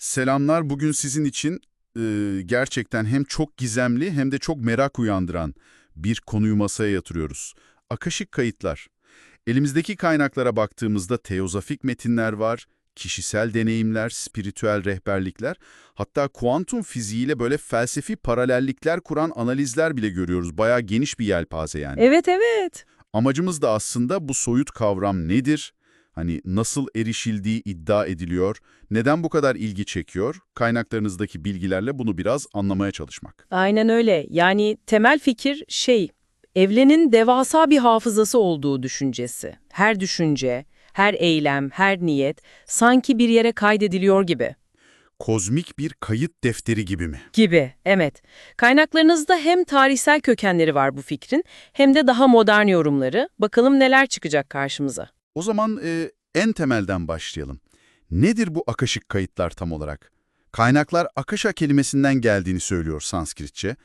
Selamlar. Bugün sizin için e, gerçekten hem çok gizemli hem de çok merak uyandıran bir konuyu masaya yatırıyoruz. Akışık kayıtlar. Elimizdeki kaynaklara baktığımızda teozofik metinler var, kişisel deneyimler, spiritüel rehberlikler, hatta kuantum fiziğiyle böyle felsefi paralellikler kuran analizler bile görüyoruz. Bayağı geniş bir yelpaze yani. Evet evet. Amacımız da aslında bu soyut kavram nedir? Hani nasıl erişildiği iddia ediliyor, neden bu kadar ilgi çekiyor? Kaynaklarınızdaki bilgilerle bunu biraz anlamaya çalışmak. Aynen öyle. Yani temel fikir şey, evrenin devasa bir hafızası olduğu düşüncesi. Her düşünce, her eylem, her niyet sanki bir yere kaydediliyor gibi. Kozmik bir kayıt defteri gibi mi? Gibi, evet. Kaynaklarınızda hem tarihsel kökenleri var bu fikrin hem de daha modern yorumları. Bakalım neler çıkacak karşımıza. O zaman e, en temelden başlayalım. Nedir bu akışık kayıtlar tam olarak? Kaynaklar akışa kelimesinden geldiğini söylüyor Sanskritçe.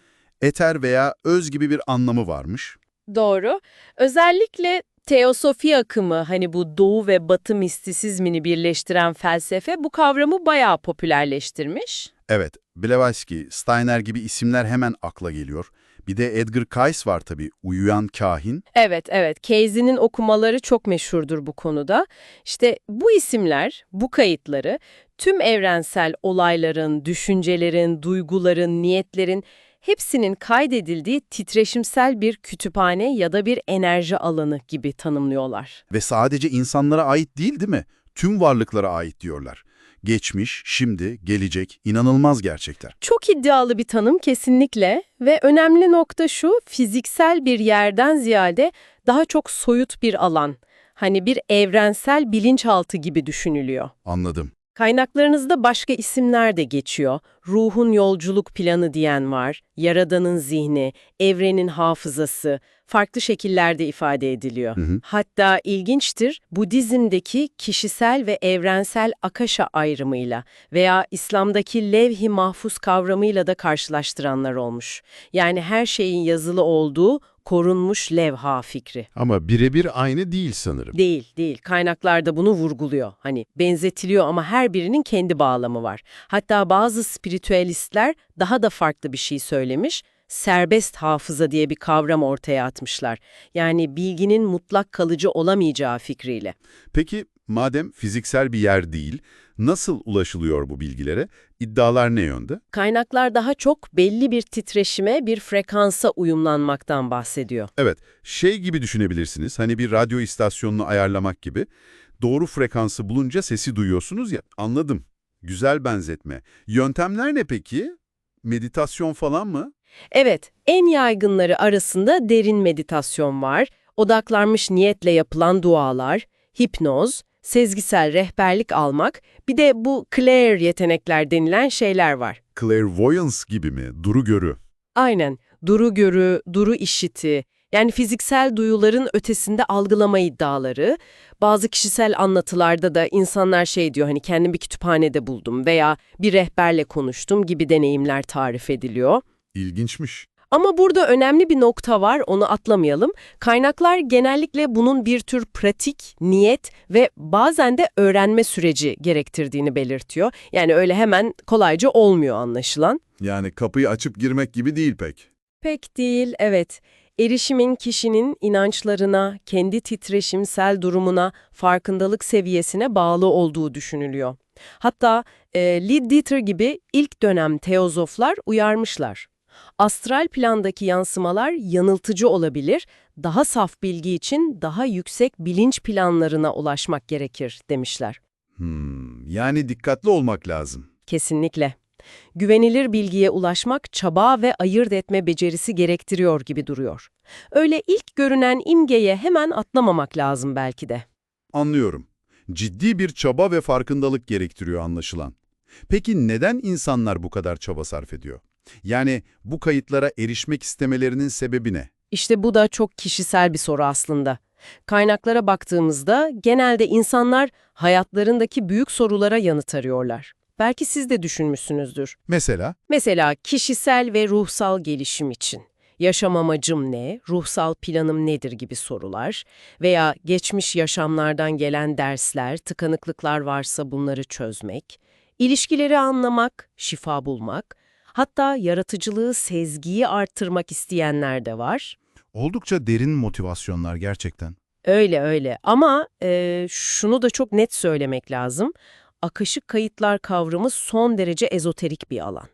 Eter veya öz gibi bir anlamı varmış. Doğru. Özellikle teosofi akımı hani bu doğu ve batı mistisizmini birleştiren felsefe bu kavramı bayağı popülerleştirmiş. Evet, Blavatsky, Steiner gibi isimler hemen akla geliyor. Bir de Edgar Cayce var tabii, uyuyan kahin. Evet, evet. Casey'nin okumaları çok meşhurdur bu konuda. İşte bu isimler, bu kayıtları tüm evrensel olayların, düşüncelerin, duyguların, niyetlerin hepsinin kaydedildiği titreşimsel bir kütüphane ya da bir enerji alanı gibi tanımlıyorlar. Ve sadece insanlara ait değil değil mi? Tüm varlıklara ait diyorlar. Geçmiş, şimdi, gelecek, inanılmaz gerçekler. Çok iddialı bir tanım kesinlikle ve önemli nokta şu, fiziksel bir yerden ziyade daha çok soyut bir alan. Hani bir evrensel bilinçaltı gibi düşünülüyor. Anladım. Kaynaklarınızda başka isimler de geçiyor. Ruhun yolculuk planı diyen var, yaradanın zihni, evrenin hafızası, farklı şekillerde ifade ediliyor. Hı hı. Hatta ilginçtir, Budizm'deki kişisel ve evrensel akasha ayrımıyla veya İslam'daki levh-i mahfuz kavramıyla da karşılaştıranlar olmuş. Yani her şeyin yazılı olduğu korunmuş levha fikri. Ama birebir aynı değil sanırım. Değil, değil. Kaynaklarda bunu vurguluyor. Hani benzetiliyor ama her birinin kendi bağlamı var. Hatta bazı spiritüelistler daha da farklı bir şey söylemiş. Serbest hafıza diye bir kavram ortaya atmışlar. Yani bilginin mutlak kalıcı olamayacağı fikriyle. Peki, madem fiziksel bir yer değil, nasıl ulaşılıyor bu bilgilere? İddialar ne yönde? Kaynaklar daha çok belli bir titreşime, bir frekansa uyumlanmaktan bahsediyor. Evet, şey gibi düşünebilirsiniz, hani bir radyo istasyonunu ayarlamak gibi. Doğru frekansı bulunca sesi duyuyorsunuz ya, anladım. Güzel benzetme. Yöntemler ne peki? Meditasyon falan mı? Evet, en yaygınları arasında derin meditasyon var, odaklanmış niyetle yapılan dualar, hipnoz, sezgisel rehberlik almak, bir de bu clair yetenekler denilen şeyler var. Clairvoyance gibi mi? Duru görü. Aynen, duru görü, duru işiti, yani fiziksel duyuların ötesinde algılama iddiaları. Bazı kişisel anlatılarda da insanlar şey diyor hani kendimi bir kütüphanede buldum veya bir rehberle konuştum gibi deneyimler tarif ediliyor. İlginçmiş. Ama burada önemli bir nokta var, onu atlamayalım. Kaynaklar genellikle bunun bir tür pratik, niyet ve bazen de öğrenme süreci gerektirdiğini belirtiyor. Yani öyle hemen kolayca olmuyor anlaşılan. Yani kapıyı açıp girmek gibi değil pek. Pek değil, evet. Erişimin kişinin inançlarına, kendi titreşimsel durumuna, farkındalık seviyesine bağlı olduğu düşünülüyor. Hatta e, Lee Dieter gibi ilk dönem teozoflar uyarmışlar. Astral plandaki yansımalar yanıltıcı olabilir, daha saf bilgi için daha yüksek bilinç planlarına ulaşmak gerekir demişler. Hmm, yani dikkatli olmak lazım. Kesinlikle. Güvenilir bilgiye ulaşmak çaba ve ayırt etme becerisi gerektiriyor gibi duruyor. Öyle ilk görünen imgeye hemen atlamamak lazım belki de. Anlıyorum. Ciddi bir çaba ve farkındalık gerektiriyor anlaşılan. Peki neden insanlar bu kadar çaba sarf ediyor? Yani bu kayıtlara erişmek istemelerinin sebebi ne? İşte bu da çok kişisel bir soru aslında. Kaynaklara baktığımızda genelde insanlar hayatlarındaki büyük sorulara yanıt arıyorlar. Belki siz de düşünmüşsünüzdür. Mesela? Mesela kişisel ve ruhsal gelişim için. Yaşam amacım ne, ruhsal planım nedir gibi sorular veya geçmiş yaşamlardan gelen dersler, tıkanıklıklar varsa bunları çözmek, İlişkileri anlamak, şifa bulmak, hatta yaratıcılığı, sezgiyi arttırmak isteyenler de var. Oldukça derin motivasyonlar gerçekten. Öyle öyle ama e, şunu da çok net söylemek lazım. Akışık kayıtlar kavramı son derece ezoterik bir alan.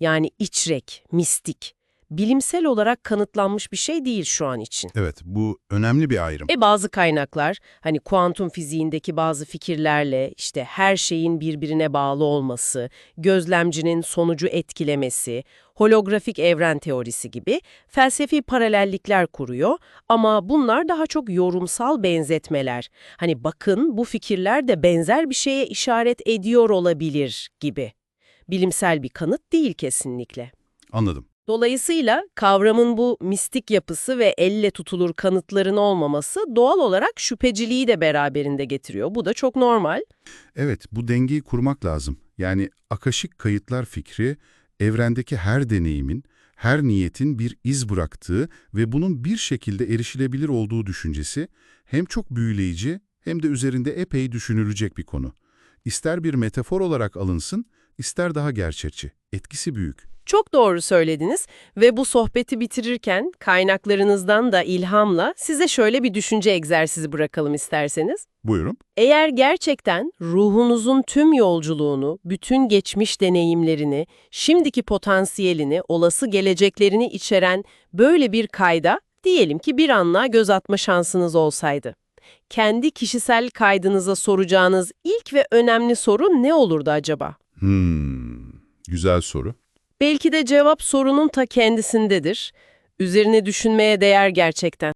Yani içrek, mistik, bilimsel olarak kanıtlanmış bir şey değil şu an için. Evet, bu önemli bir ayrım. E bazı kaynaklar hani kuantum fiziğindeki bazı fikirlerle işte her şeyin birbirine bağlı olması, gözlemcinin sonucu etkilemesi, holografik evren teorisi gibi felsefi paralellikler kuruyor ama bunlar daha çok yorumsal benzetmeler. Hani bakın bu fikirler de benzer bir şeye işaret ediyor olabilir gibi. Bilimsel bir kanıt değil kesinlikle. Anladım. Dolayısıyla kavramın bu mistik yapısı ve elle tutulur kanıtların olmaması doğal olarak şüpheciliği de beraberinde getiriyor. Bu da çok normal. Evet, bu dengeyi kurmak lazım. Yani akaşik kayıtlar fikri, evrendeki her deneyimin, her niyetin bir iz bıraktığı ve bunun bir şekilde erişilebilir olduğu düşüncesi hem çok büyüleyici hem de üzerinde epey düşünülecek bir konu. İster bir metafor olarak alınsın, ister daha gerçekçi. Etkisi büyük. Çok doğru söylediniz ve bu sohbeti bitirirken kaynaklarınızdan da ilhamla size şöyle bir düşünce egzersizi bırakalım isterseniz. Buyurun. Eğer gerçekten ruhunuzun tüm yolculuğunu, bütün geçmiş deneyimlerini, şimdiki potansiyelini, olası geleceklerini içeren böyle bir kayda, diyelim ki bir anlığa göz atma şansınız olsaydı. Kendi kişisel kaydınıza soracağınız ilk ve önemli soru ne olurdu acaba? Hmm, güzel soru. Belki de cevap sorunun ta kendisindedir. Üzerine düşünmeye değer gerçekten.